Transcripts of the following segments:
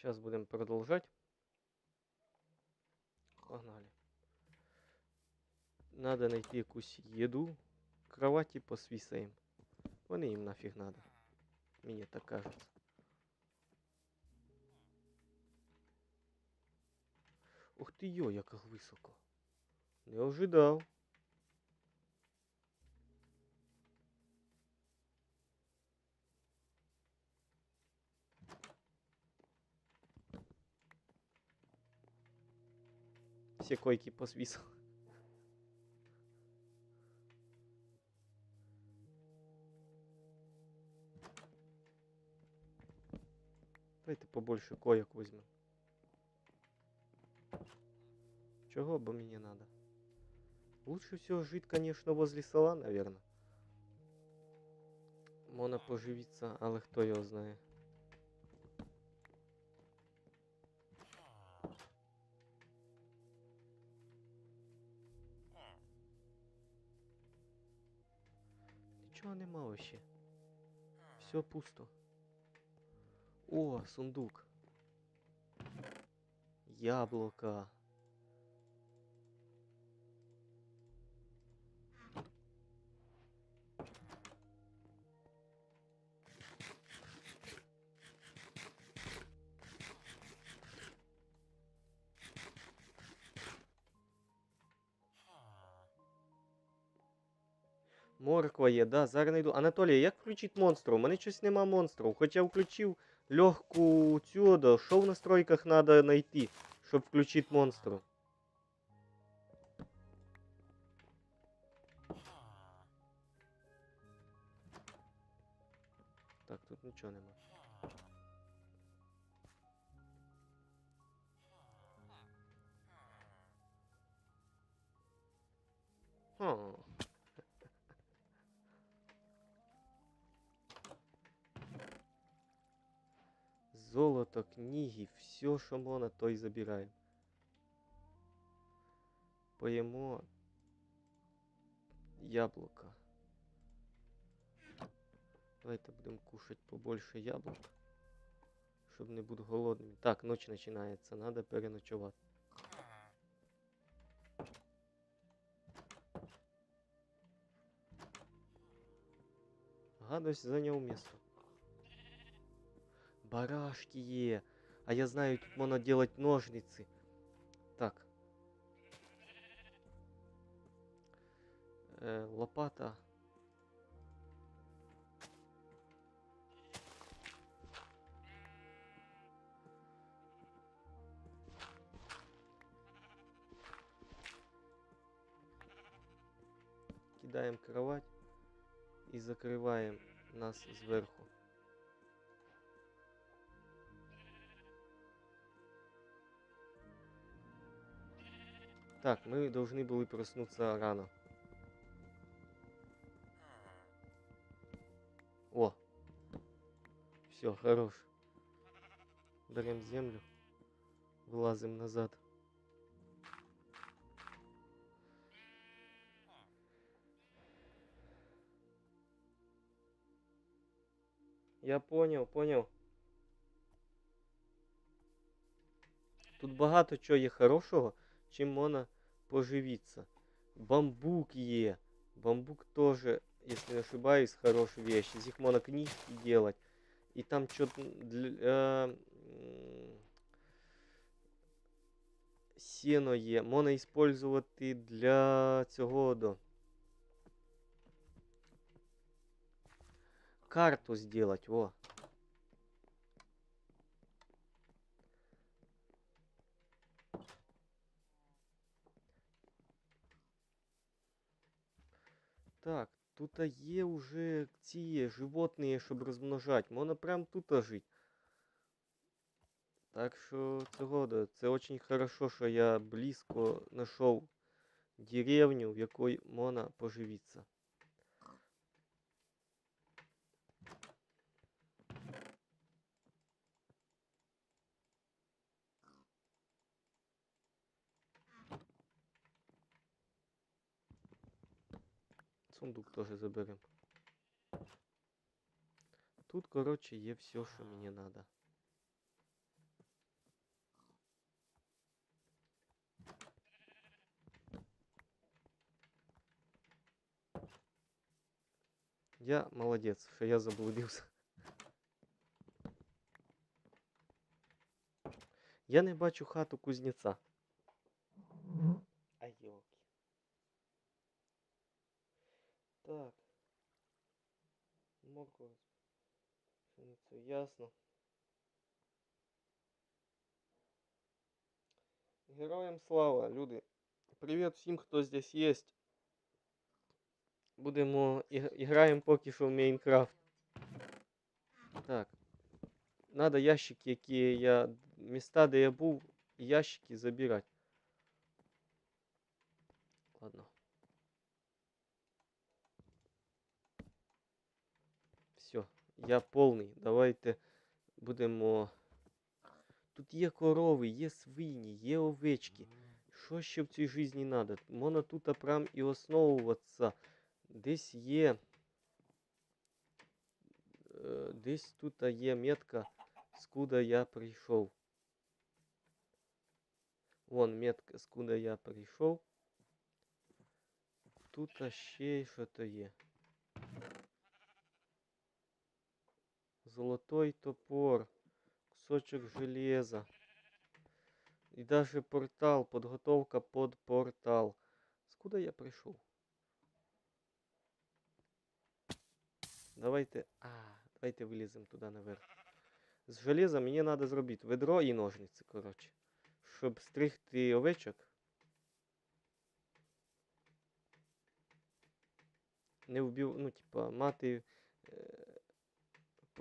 Сейчас будем продолжать. Погнали. Надо найти якусь їду. Кроваті посвісаємо. Вони їм нафіг надо. Мені так кажется. Ух ти йо, як високо. Не ожидав. Всі койки посвісали. Давайте побольше коек возьмем. Чего бы мне надо? Лучше всего жить, конечно, возле села, наверное. Можна поживиться, але хто його знає. Нічого нема вообще. Все пусто. О, сундук. Яблоко. Морква є, да, зараз найду. Анатолій, як включити монстру? У мене щось нема монстру. Хоча включив легку цю, да, що в настройках треба знайти, щоб включити монстру? Так, тут нічого нема. Хм. Золото, книги, все, що можна, то й забираємо. Поїмо яблука. Давайте будемо кушати побольше яблук, щоб не бути голодним. Так, ніч починається, треба переночувати. Гадость зайняв місто. Барашки є. А я знаю, тут можна делать ножниці. Так. Е, лопата. Кидаем кровать и закрываем нас сверху. Так, мы должны были проснуться рано. О! Все, хорош. Берем землю. Вылазим назад. Я понял, понял. Тут багато чого є хорошого, чим можна поживиться. Бамбук є. Бамбук тоже, если не ошибаюсь, хорошая вещь. Из них можно книжки делать. И там что-то для... м, Сено є. Можна использовать для цього до. Карту сделать, во. Так, тут є уже ці животні, щоб розмножати. Можна прям тут жити. Так що цього, да, це очень хорошо, що я близько знайшов деревню, в якій можна поживитися. сундук тоже заберем. Тут, короче, є все, что мне надо. Я молодец, що я заблудился. Я не бачу хату кузнеца. А йо. Так. Морква. Пшеницю ясно. Героям слава, люди. Привіт всім, хто здесь є. Будемо іг- іграємо поки що в Майнкрафт. Так. Надо ящики, які я. Міста, де я був, і ящики забирати. Ладно. Я повний. Давайте будемо. Тут є корови, є свині, є овечки. Що ще в цій житті треба? Можна тут прям і основуватися. Десь є. е, Десь тут є метка, скуда я прийшов. Вон метка, скуда я прийшов. Тут ще щось є. Золотой топор, кусочек железа. И даже портал, подготовка под портал. Скуда я прийшов? Давайте. А, давайте виліземо туди наверх. З железа мені треба зробити ведро і ножниці, коротше. Щоб стригти овечок. Не вбив, ну, типа, мати е,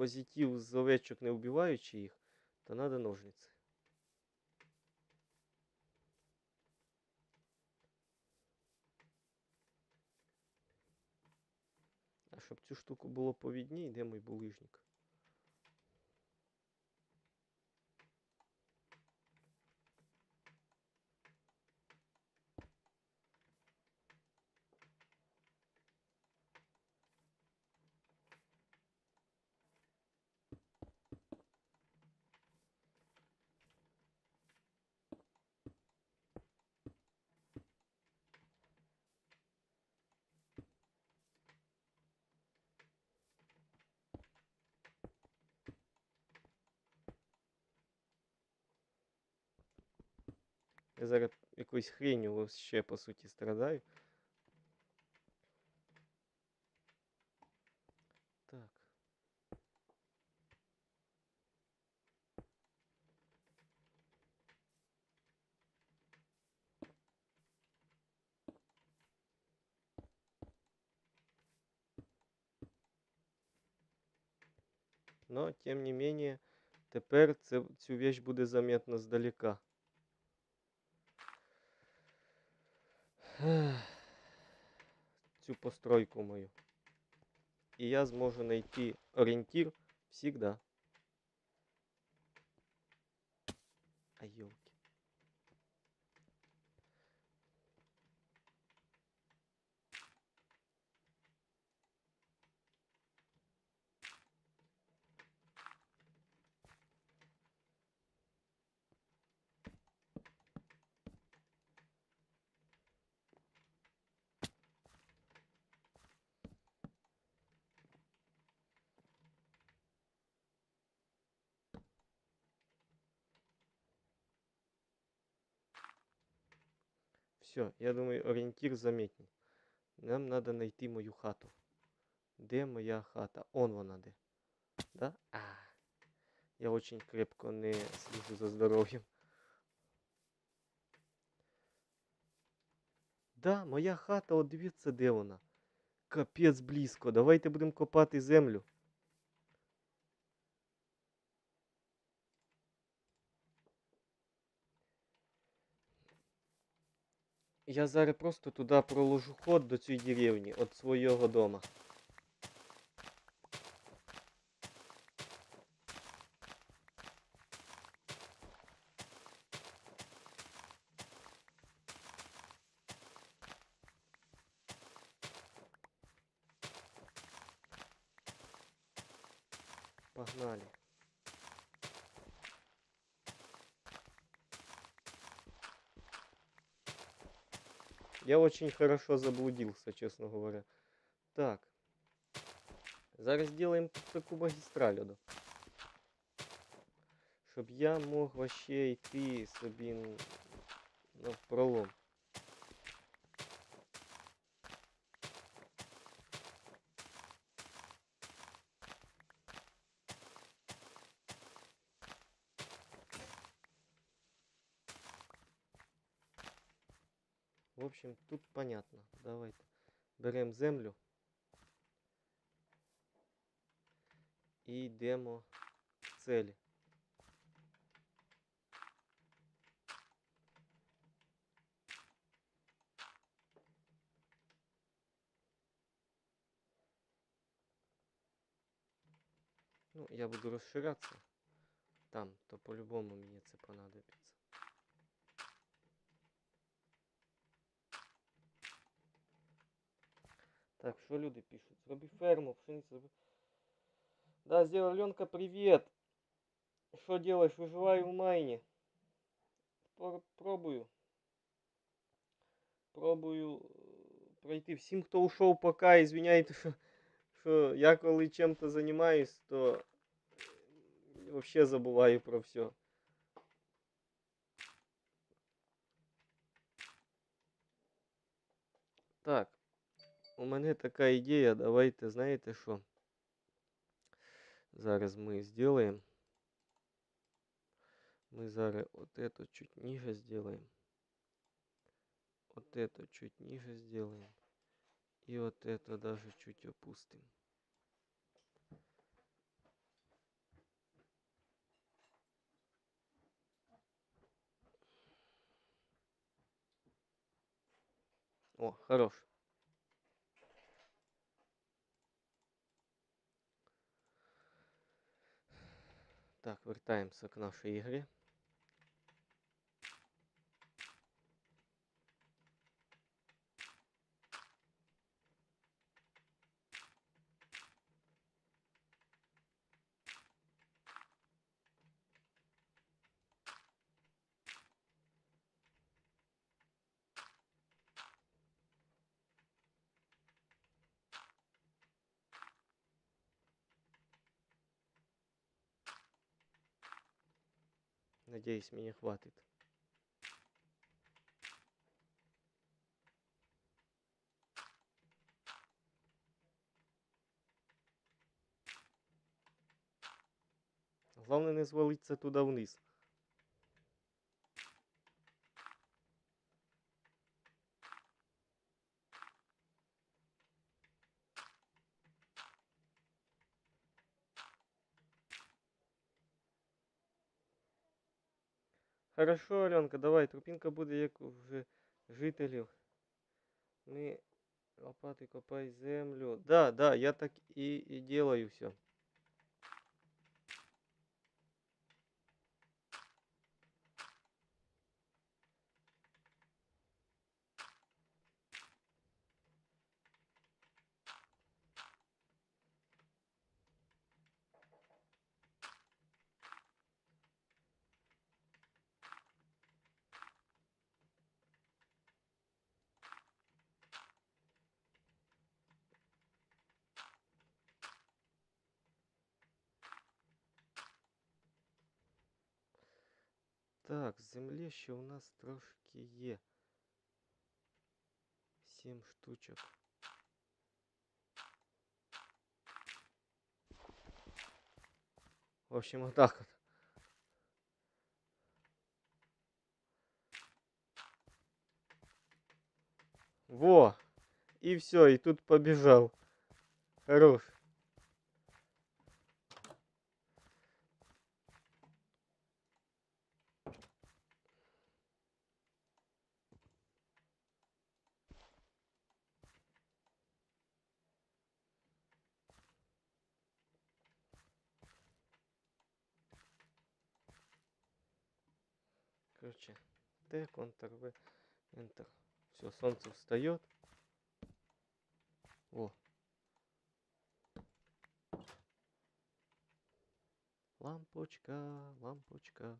позитив з овечок, не вбиваючи їх, то треба ножниці. А щоб цю штуку було повідній, йдемо і булижник? Я зараз якоюсь хренью ще по суті страдаю. Так. Но, тем не менее, тепер це, цю вещь буде заметно здалека. Цю постройку мою. І я зможу знайти орієнтир всегда. А Все, я думаю, ориентир заметней. Нам надо найти мою хату. Де моя хата? Он вона де. Да? А. Я очень крепко не слежу за здоров'ям. Да, моя хата, от дивіться, де вона. Капець близько. Давайте будемо копати землю. Я зараз просто туди проложу ход до цієї деревні від свого дома. Погнали. Я очень хорошо заблудился, честно говоря. Так. Зараз зробимо таку магістраль. Одо. Щоб я мог вообще йти собі н- навпролом. В общем, тут понятно. Давайте беремо землю. І йдемо к цілі. Ну, я буду розширятися там, то по-любому мені це понадобиться. Так, что люди пишут? Зроби ферму, пшеницу. Да, сделал Ленка, привет. Что делаешь? Выживаю в майне. Пробую. Пробую е, пройти. Всім, хто ушов пока, извиняйте, що, що я коли чим-то займаюсь, то вообще забуваю про все. Так. У мене така ідея, давайте, знаєте що? Зараз ми зробимо. Ми зараз вот это чуть ниже сделаем. Вот это чуть ниже сделаем. И вот это даже чуть опустим. О, хорош. Так, вертаємося к нашій ігрі. Надеюсь, мне хватит. Главное не звалиться туда вниз. Хорошо, Аленка, давай, тропінка буде як у вже жителів. Ми лопати копай землю. Да, да, я так і, і делаю все. Так, землі ще у нас трошки є. Сім штучок. В общем, вот так вот. Во! И все, и тут побежал. Хорош. Короче, Т, Ctrl V, Enter. Все, солнце встает. О. Лампочка, лампочка.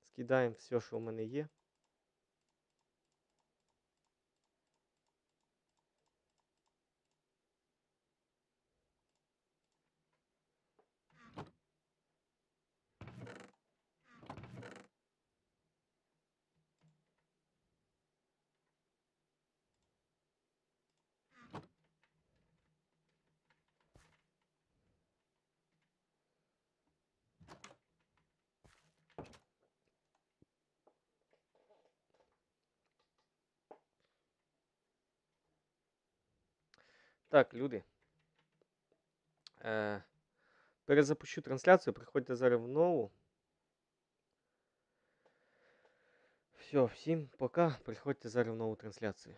Скидаємо все, що в мене є. Так, люди. Е, перезапущу трансляцію, приходьте зараз в нову. Все, всім пока. Приходьте зараз в нову трансляцію.